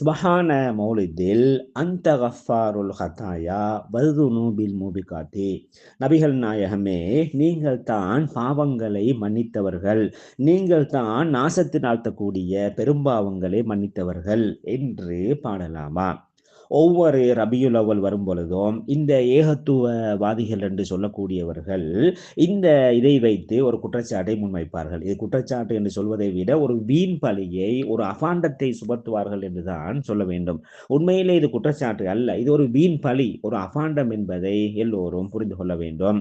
சுபஹான மௌலித்தில் அந்த கஃபாருல் ஹதாயா வதுனூபில் மூபிகாத்தி. நபிகள் நாயகமே நீங்கள் தான் பாவங்களை மன்னித்தவர்கள். நீங்கள் தான் நாசத்தில் ஆழ்த்தக்கூடிய பெரும்பாவங்களை மன்னித்தவர்கள் என்று பாடலாமா? ஒவ்வொரு ரபியுல் அவல் வரும் பொழுதும் இந்த ஏகத்துவவாதிகள் என்று சொல்லக்கூடியவர்கள் இந்த இதை வைத்து ஒரு குற்றச்சாட்டை முன்வைப்பார்கள். இது குற்றச்சாட்டு என்று சொல்வதை விட ஒரு வீண் பழியை ஒரு அபாண்டத்தை சுமத்துவார்கள் என்றுதான் சொல்ல வேண்டும். உண்மையிலே இது குற்றச்சாட்டு அல்ல. இது ஒரு வீண் பழி ஒரு அபாண்டம் என்பதை எல்லோரும் புரிந்து கொள்ள வேண்டும்.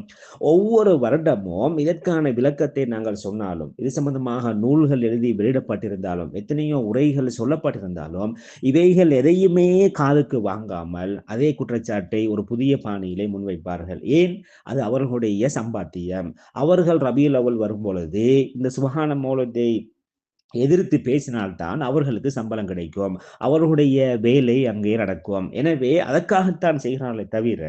ஒவ்வொரு வருடமும் இதற்கான விளக்கத்தை நாங்கள் சொன்னாலும் இது சம்பந்தமாக நூல்கள் எழுதி வெளியிடப்பட்டிருந்தாலும் எத்தனையோ உரைகள் சொல்லப்பட்டிருந்தாலும் இவைகள் எதையுமே காதுக்கு வாங்காமல் அதே குற்றச்சாட்டை ஒரு புதிய பாணியிலே முன்வைப்பார்கள். ஏன்? அது அவர்களுடைய சம்பாத்தியம். அவர்கள் ரபியுல் அவல் வரும் பொழுது இந்த சுபகான மூலத்தை எதிர்த்து பேசினால்தான் அவர்களுக்கு சம்பளம் கிடைக்கும். அவர்களுடைய வேலை அங்கே நடக்கும். எனவே அதற்காகத்தான் செய்கிறார்களே தவிர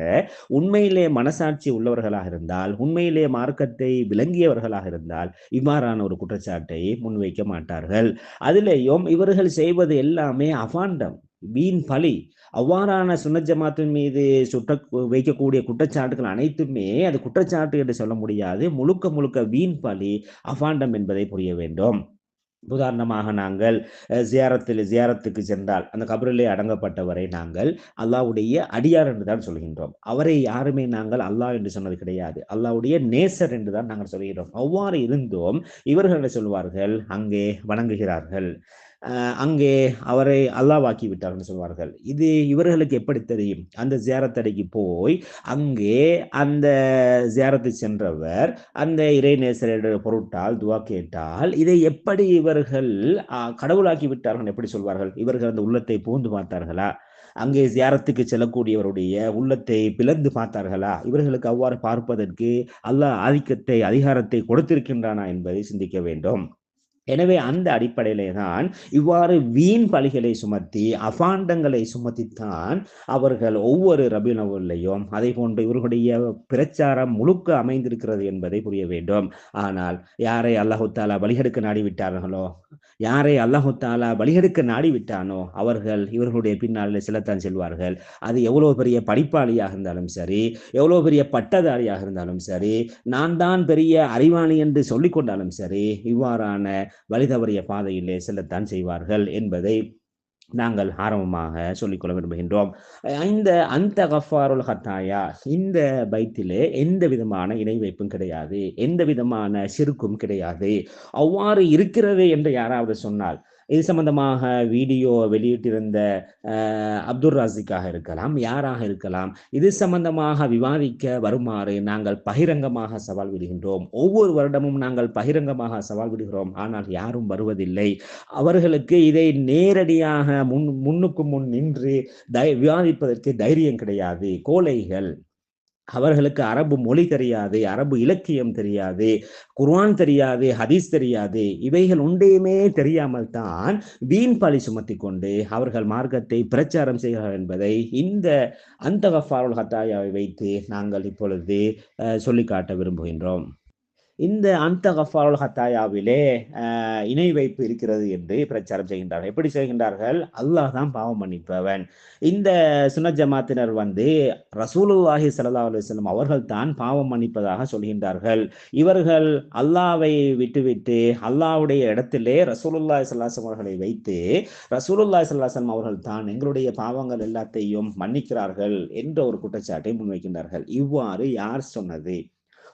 உண்மையிலே மனசாட்சி உள்ளவர்களாக இருந்தால் உண்மையிலே மார்க்கத்தை விளங்கியவர்களாக இருந்தால் இவ்வாறான ஒரு குற்றச்சாட்டை முன்வைக்க மாட்டார்கள். அதிலேயும் இவர்கள் செய்வது எல்லாமே அபாண்டம் வீண் பழி. அவ்வாறான சுனஜமாத்தின் மீது சுட்ட வைக்கக்கூடிய குற்றச்சாட்டுகள் அனைத்துமே அது குற்றச்சாட்டு என்று சொல்ல முடியாது. முழுக்க முழுக்க வீண் பழி அபாண்டம் என்பதை புரிய வேண்டும். உதாரணமாக நாங்கள் ஜியாரத்தில் ஜியாரத்துக்கு சென்றால் அந்த கபரிலே அடங்கப்பட்டவரை நாங்கள் அல்லாவுடைய அடியார் என்று தான் சொல்கின்றோம். அவரை யாருமே நாங்கள் அல்லாஹ் என்று சொன்னது கிடையாது. அல்லாவுடைய நேசர் என்று தான் நாங்கள் சொல்கிறோம் அவ்வாறு இருந்தோம் இவர்கள் என்ன சொல்வார்கள்? அங்கே வணங்குகிறார்கள். அங்கே அவரை அல்லாவாக்கி விட்டார்னு சொல்வார்கள். இது இவர்களுக்கு எப்படி தெரியும்? அந்த ஜியாரத்தடைக்கு போய் அங்கே அந்த ஜியாரத்து சென்றவர் அந்த இறைநேசரிட பொருட்டால் துவா கேட்டால் இதை எப்படி இவர்கள் கடவுளாக்கி விட்டார்கள் எப்படி சொல்வார்கள்? இவர்கள் அந்த உள்ளத்தை பூந்து பார்த்தார்களா? அங்கே ஜியாரத்துக்கு செல்லக்கூடியவருடைய உள்ளத்தை பிளந்து பார்த்தார்களா? இவர்களுக்கு அவ்வாறு பார்ப்பதற்கு அல்லாஹ் ஆதிக்கத்தை அதிகாரத்தை கொடுத்திருக்கின்றானா என்பதை சிந்திக்க வேண்டும். எனவே அந்த அடிப்படையிலே தான் இவ்வாறு வீண் பலிகளை சுமத்தி அபாண்டங்களை சுமத்தித்தான் அவர்கள் ஒவ்வொரு ரபினவுலையும் அதை போன்று இவர்களுடைய பிரச்சாரம் முழுக்க அமைந்திருக்கிறது என்பதை புரிய வேண்டும். ஆனால் யாரை அல்லாஹு தாலா வழிகெடுக்க நாடிவிட்டார்களோ யாரை அல்லாஹு தாலா வழிகெடுக்க நாடிவிட்டானோ அவர்கள் இவர்களுடைய பின்னால் செல்லத்தான் செல்வார்கள். அது எவ்வளோ பெரிய படிப்பாளியாக இருந்தாலும் சரி எவ்வளோ பெரிய பட்டதாரியாக இருந்தாலும் சரி நான் தான் பெரிய அறிவாளி என்று சொல்லிக்கொண்டாலும் சரி இவ்வாறான வழி தவறிய பாதையிலே செல்லத்தான் செய்வார்கள் என்பதை நாங்கள் ஆரம்பமாக சொல்லிக்கொள்ள விரும்புகின்றோம். இந்த அந்த கஃபாருல் ஹத்தாயா இந்த பைத்திலே எந்த விதமான இணை வைப்பும் கிடையாது எந்த விதமான சிறுக்கும் கிடையாது. அவ்வாறு இருக்கிறது என்று யாராவது சொன்னால் இது சம்பந்தமாக வீடியோ வெளியிட்டிருந்த அப்துல் ராசிக்காக இருக்கலாம் யாராக இருக்கலாம் இது சம்பந்தமாக விவாதிக்க வருமாறு நாங்கள் பகிரங்கமாக சவால் விடுகின்றோம். ஒவ்வொரு வருடமும் நாங்கள் பகிரங்கமாக சவால் விடுகிறோம். ஆனால் யாரும் வருவதில்லை. அவர்களுக்கு இதை நேரடியாக முன் முன்னுக்கு முன் நின்று தை விவாதிப்பதற்கு தைரியம் கிடையாது. கோழைகள் அவர்களுக்கு அரபு மொழி தெரியாது அரபு இலக்கியம் தெரியாது குர்ஆன் தெரியாது ஹதீஸ் தெரியாது. இவைகள் ஒன்றையுமே தெரியாமல் தான் வீண் பழி சுமத்தி கொண்டு அவர்கள் மார்க்கத்தை பிரச்சாரம் செய்கிறார்கள் என்பதை இந்த அந்த கஃபாருல் ஹத்தாயாவை வைத்து நாங்கள் இப்பொழுது சொல்லி காட்ட விரும்புகின்றோம். இந்த அந்த கஃபாருல் ஹத்தாயாவிலே இணை வைப்பு இருக்கிறது என்று பிரச்சாரம் செய்கின்றார்கள். எப்படி செய்கின்றார்கள்? அல்லாஹ் தான் பாவம் மன்னிப்பவன் இந்த சுன ஜமாத்தினர் வந்து ரசூலுல்லாஹி சல்லா அலுவலம் அவர்கள் தான் பாவம் மன்னிப்பதாக சொல்கின்றார்கள். இவர்கள் அல்லாவை விட்டுவிட்டு அல்லாவுடைய இடத்திலே ரசூலுல்லாஹ் சல்லாசம் அவர்களை வைத்து ரசூலுல்லாஹி சல்லாசம் அவர்கள் தான் எங்களுடைய பாவங்கள் எல்லாத்தையும் மன்னிக்கிறார்கள் என்ற ஒரு குற்றச்சாட்டை முன்வைக்கின்றார்கள். இவ்வாறு யார் சொன்னது?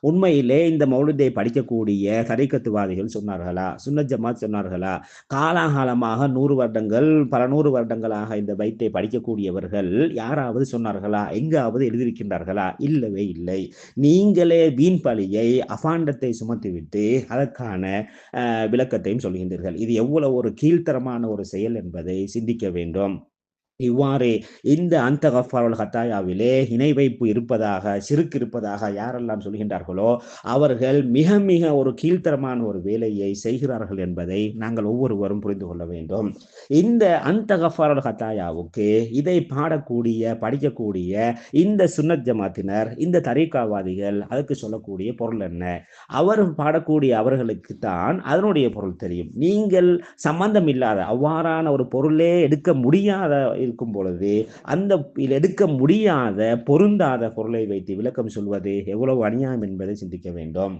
உண்மையிலே இந்த மௌலிதை படிக்கக்கூடிய தரைக்கத்துவாதிகள் சொன்னார்களா? சுன்ன ஜமாத் சொன்னார்களா? காலாகாலமாக நூறு வருடங்கள் பல நூறு வருடங்களாக இந்த பைத்தை படிக்கக்கூடியவர்கள் யாராவது சொன்னார்களா? எங்காவது எழுதியிருக்கின்றார்களா? இல்லவே இல்லை. நீங்களே வீண் பழியை அபாண்டத்தை சுமத்திவிட்டு அதற்கான விளக்கத்தையும் சொல்கின்றீர்கள். இது எவ்வளவு ஒரு கீழ்த்தரமான ஒரு செயல் என்பதை சிந்திக்க வேண்டும். இவ்வாறு இந்த அந்த கஃபாரல் ஹத்தாயாவிலே இணை வைப்பு இருப்பதாக சிறுக்கு இருப்பதாக யாரெல்லாம் சொல்கின்றார்களோ அவர்கள் மிக மிக ஒரு கீழ்த்தரமான ஒரு வேலையை செய்கிறார்கள் என்பதை நாங்கள் ஒவ்வொருவரும் புரிந்து கொள்ள வேண்டும். இந்த அந்த கஃபாரல் ஹத்தாயாவுக்கு இதை பாடக்கூடிய படிக்கக்கூடிய இந்த சுன்னத் ஜமாத்தினர் இந்த தரீக்காவாதிகள் அதுக்கு சொல்லக்கூடிய பொருள் என்ன? அவர் பாடக்கூடிய அவர்களுக்கு தான் அதனுடைய பொருள் தெரியும். நீங்கள் சம்பந்தம் இல்லாத அவ்வாறான ஒரு பொருளே எடுக்க முடியாத இருக்கும் பொழுது அந்த எடுக்க முடியாத பொருந்தாத பொருளை வைத்து விளக்கம் சொல்வது எவ்வளவு அநியாயம் என்பதை சிந்திக்க வேண்டும்.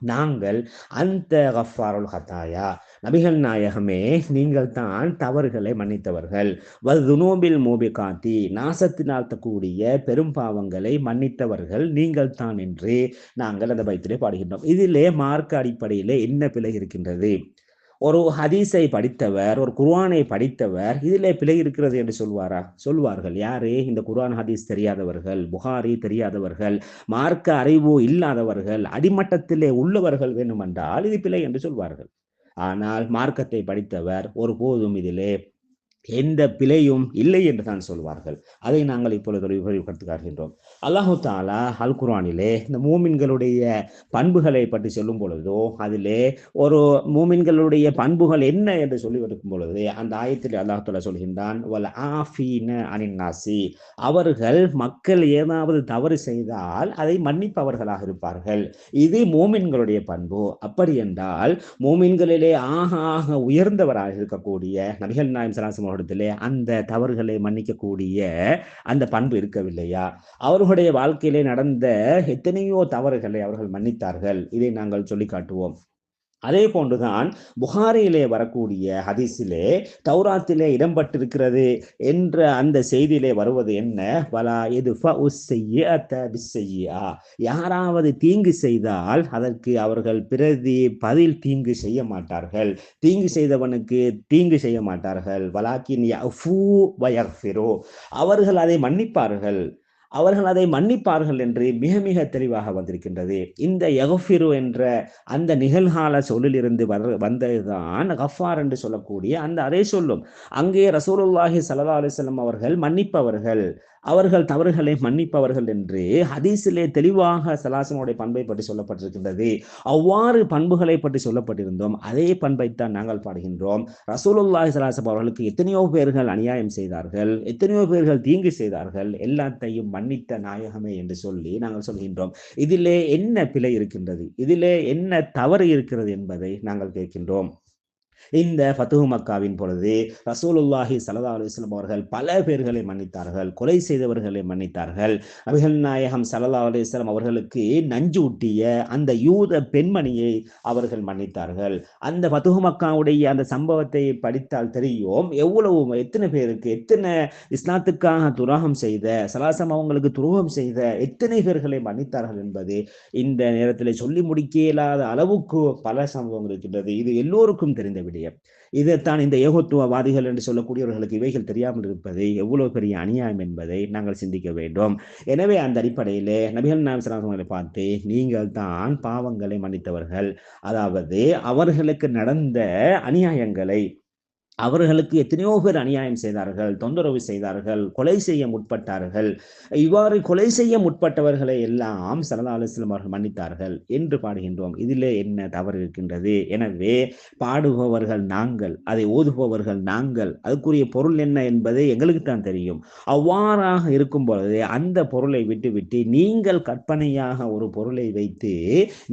நாங்கள் அந்த கஃபாருல் ஹத்தாயா நபிகள் நாயகமே நீங்கள் தான் தவறுகளை மன்னித்தவர்கள். வதுனோபில் மூபி காத்தி நாசத்தினால் கூடிய பெரும் பாவங்களை மன்னித்தவர்கள் நீங்கள் தான் என்று நாங்கள் அந்த பைத்திலே பாடுகின்றோம். இதிலே மார்க்க அடிப்படையிலே என்ன பிழை இருக்கின்றது? ஒரு ஹதீஸை படித்தவர் ஒரு குர்ஆனை படித்தவர் இதிலே பிழை இருக்கிறது என்று சொல்வாரா? சொல்வார்கள். யாரு? இந்த குர்ஆன் ஹதீஸ் தெரியாதவர்கள் புகாரி தெரியாதவர்கள் மார்க்க அறிவு இல்லாதவர்கள் அடிமட்டத்திலே உள்ளவர்கள் வேண்டுமென்றால் இது பிழை என்று சொல்வார்கள். ஆனால் மார்க்கத்தை படித்தவர் ஒருபோதும் இதிலே எந்த பிழையும் இல்லை என்று தான் சொல்வார்கள். அதை நாங்கள் இப்பொழுது விவரிப்படுத்தி காட்டுகின்றோம். அல்லாஹு தாலா அல் குரானிலே இந்த மூமின்களுடைய பண்புகளை பற்றி சொல்லும் பொழுதோ அதிலே ஒரு மூமின்களுடைய பண்புகள் என்ன என்று சொல்லி எடுக்கும் பொழுது அந்த ஆயத்தில் அல்லாஹ் தாலா சொல்கின்றான் அனின்னாசி அவர்கள் மக்கள் ஏதாவது தவறு செய்தால் அதை மன்னிப்பவர்களாக இருப்பார்கள். இது மூமின்களுடைய பண்பு. அப்படி என்றால் மூமின்களிலே ஆக ஆக உயர்ந்தவராக இருக்கக்கூடிய நபிகள் நாயம் சலாசம் அவர்களிடத்திலே அந்த தவறுகளை மன்னிக்கக்கூடிய அந்த பண்பு இருக்கவில்லையா? அவர் அவர்களுடைய வாழ்க்கையிலே நடந்த எத்தனையோ தவறுகளை அவர்கள் மன்னித்தார்கள். இதை நாங்கள் சொல்லி காட்டுவோம். அதே போன்றுதான் புகாரியிலே வரக்கூடிய ஹதீஸிலே தௌராத்திலே இடம்பட்டிருக்கிறது என்ற அந்த செய்தியிலே வருவது என்ன? வலா எது யாராவது தீங்கு செய்தால் அதற்கு அவர்கள் பிரதி பதில் தீங்கு செய்ய மாட்டார்கள். தீங்கு செய்தவனுக்கு தீங்கு செய்ய மாட்டார்கள். வலாக்கின் அவர்கள் அதை மன்னிப்பார்கள். அவர்கள் அதை மன்னிப்பார்கள் என்று மிக மிக தெளிவாக வந்திருக்கின்றது. இந்த யகஃபிரு என்ற அந்த நிகழ்கால சொல்லிலிருந்து வர வந்ததுதான் கஃபார் என்று சொல்லக்கூடிய அந்த அதை சொல்லும். அங்கே ரசூலுல்லாஹி சல்லா அலுவலம் அவர்கள் மன்னிப்பவர்கள். அவர்கள் தவறுகளை மன்னிப்பவர்கள் என்று ஹதீஸிலே தெளிவாக சலாசனுடைய பண்பை பற்றி சொல்லப்பட்டிருக்கின்றது. அவ்வாறு பண்புகளை பற்றி சொல்லப்பட்டிருந்தோம். அதே பண்பைத்தான் நாங்கள் பாடுகின்றோம். ரசூலுல்லாஹி சலாசம் அவர்களுக்கு எத்தனையோ பேர்கள் அநியாயம் செய்தார்கள். எத்தனையோ பேர்கள் தீங்கு செய்தார்கள். எல்லாத்தையும் மன்னித்த நாயகமே என்று சொல்லி நாங்கள் சொல்கின்றோம். இதிலே என்ன பிழை இருக்கின்றது? இதிலே என்ன தவறு இருக்கிறது என்பதை நாங்கள் கேட்கின்றோம். இந்த ஃபத்துஹு மக்காவின் பொழுது ரசூலுல்லாஹி சலதா அலுவலம் அவர்கள் பல பேர்களை மன்னித்தார்கள் கொலை செய்தவர்களை மன்னித்தார்கள். நபிகள் நாயகம் சலதா அலுவலம் அவர்களுக்கு நஞ்சு ஊட்டிய அந்த யூத பெண்மணியை அவர்கள் மன்னித்தார்கள். அந்த ஃபத்துஹு மக்காவுடைய அந்த சம்பவத்தை படித்தால் தெரியும் எவ்வளவு எத்தனை பேருக்கு எத்தனை இஸ்லாத்துக்காக துரோகம் செய்த சலாசம் அவங்களுக்கு துரோகம் செய்த எத்தனை பேர்களை மன்னித்தார்கள் என்பது இந்த நேரத்தில் சொல்லி முடிக்க இயலாத அளவுக்கு பல சம்பவங்கள் இருக்கின்றது. இது எல்லோருக்கும் தெரிந்த விடயம் இதைத்தான் இந்த ஏகத்துவவாதிகள் என்று சொல்லக்கூடியவர்களுக்கு இவைகள் தெரியாமல் இருப்பது எவ்வளவு பெரிய அநியாயம் என்பதை நாங்கள் சிந்திக்க வேண்டும். எனவே அந்த அடிப்படையிலே நபிகள் நாயம் பார்த்து நீங்கள் தான் பாவங்களை மன்னித்தவர்கள். அதாவது அவர்களுக்கு நடந்த அநியாயங்களை அவர்களுக்கு எத்தனையோ பேர் அநியாயம் செய்தார்கள் தொந்தரவு செய்தார்கள் கொலை செய்ய முற்பட்டார்கள். இவ்வாறு கொலை செய்ய முற்பட்டவர்களை எல்லாம் சரதா அலுவலம் அவர்கள் மன்னித்தார்கள் என்று பாடுகின்றோம். இதிலே என்ன தவறு இருக்கின்றது? எனவே பாடுபவர்கள் நாங்கள் அதை ஓதுபவர்கள் நாங்கள் அதுக்குரிய பொருள் என்ன என்பது எங்களுக்கு தான் தெரியும். அவ்வாறாக இருக்கும் பொழுது அந்த பொருளை விட்டுவிட்டு நீங்கள் கற்பனையாக ஒரு பொருளை வைத்து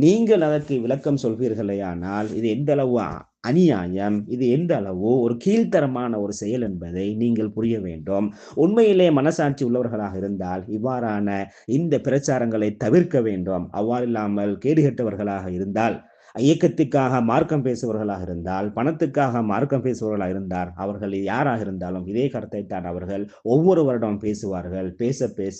நீங்கள் அதற்கு விளக்கம் சொல்வீர்களேயானால் இது எந்த அளவு அநியாயம். இது எந்த அளவு ஒரு கீழ்த்தரமான ஒரு செயல் என்பதை நீங்கள் புரிய வேண்டும். உண்மையிலே மனசாட்சி உள்ளவர்களாக இருந்தால் இவ்வாறான இந்த பிரச்சாரங்களை தவிர்க்க வேண்டும். அவ்வாறு இல்லாமல் கேடுகெட்டவர்களாக இருந்தால் இயக்கத்துக்காக மார்க்கம் பேசுபவர்களாக இருந்தால் பணத்துக்காக மார்க்கம் பேசுபவர்களாக இருந்தால் அவர்கள் யாராக இருந்தாலும் இதே கருத்தை தான் அவர்கள் ஒவ்வொரு வருடம் பேசுவார்கள். பேச பேச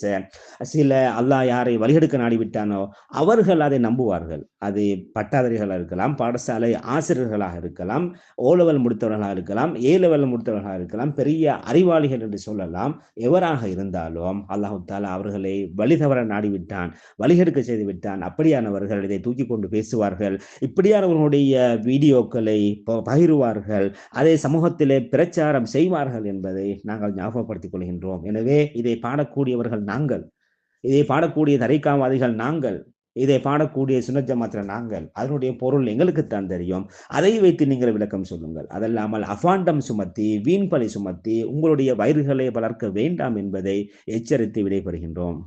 சில அல்லாஹ் யாரை வழிகெடுக்க நாடிவிட்டானோ அவர்கள் அதை நம்புவார்கள். அது பட்டாதாரிகளாக இருக்கலாம் பாடசாலை ஆசிரியர்களாக இருக்கலாம் ஓ லெவல் முடித்தவர்களாக இருக்கலாம் ஏ லெவல் முடித்தவர்களாக இருக்கலாம் பெரிய அறிவாளிகள் என்று சொல்லலாம். எவராக இருந்தாலும் அல்லாஹு தாலா அவர்களை வழி தவற நாடிவிட்டான் வழிகெடுக்க செய்து விட்டான் அப்படியானவர்கள் இதை தூக்கி கொண்டு பேசுவார்கள். இப்படியானவர்களுடைய வீடியோக்களை ப- அதை சமூகத்திலே பிரச்சாரம் செய்வார்கள் என்பதை நாங்கள் ஞாபகப்படுத்திக் கொள்கின்றோம். எனவே இதை பாடக்கூடியவர்கள் நாங்கள். இதை பாடக்கூடிய தரைக்காவாதிகள் நாங்கள். இதை பாடக்கூடிய சுனஜமாத்திர நாங்கள். அதனுடைய பொருள் எங்களுக்குத்தான் தெரியும். அதை வைத்து நீங்கள் விளக்கம் சொல்லுங்கள். அதல்லாமல் அபாண்டம் சுமத்தி வீண்பலை சுமத்தி உங்களுடைய வயிறுகளை வளர்க்க வேண்டாம் என்பதை எச்சரித்து விடைபெறுகின்றோம்.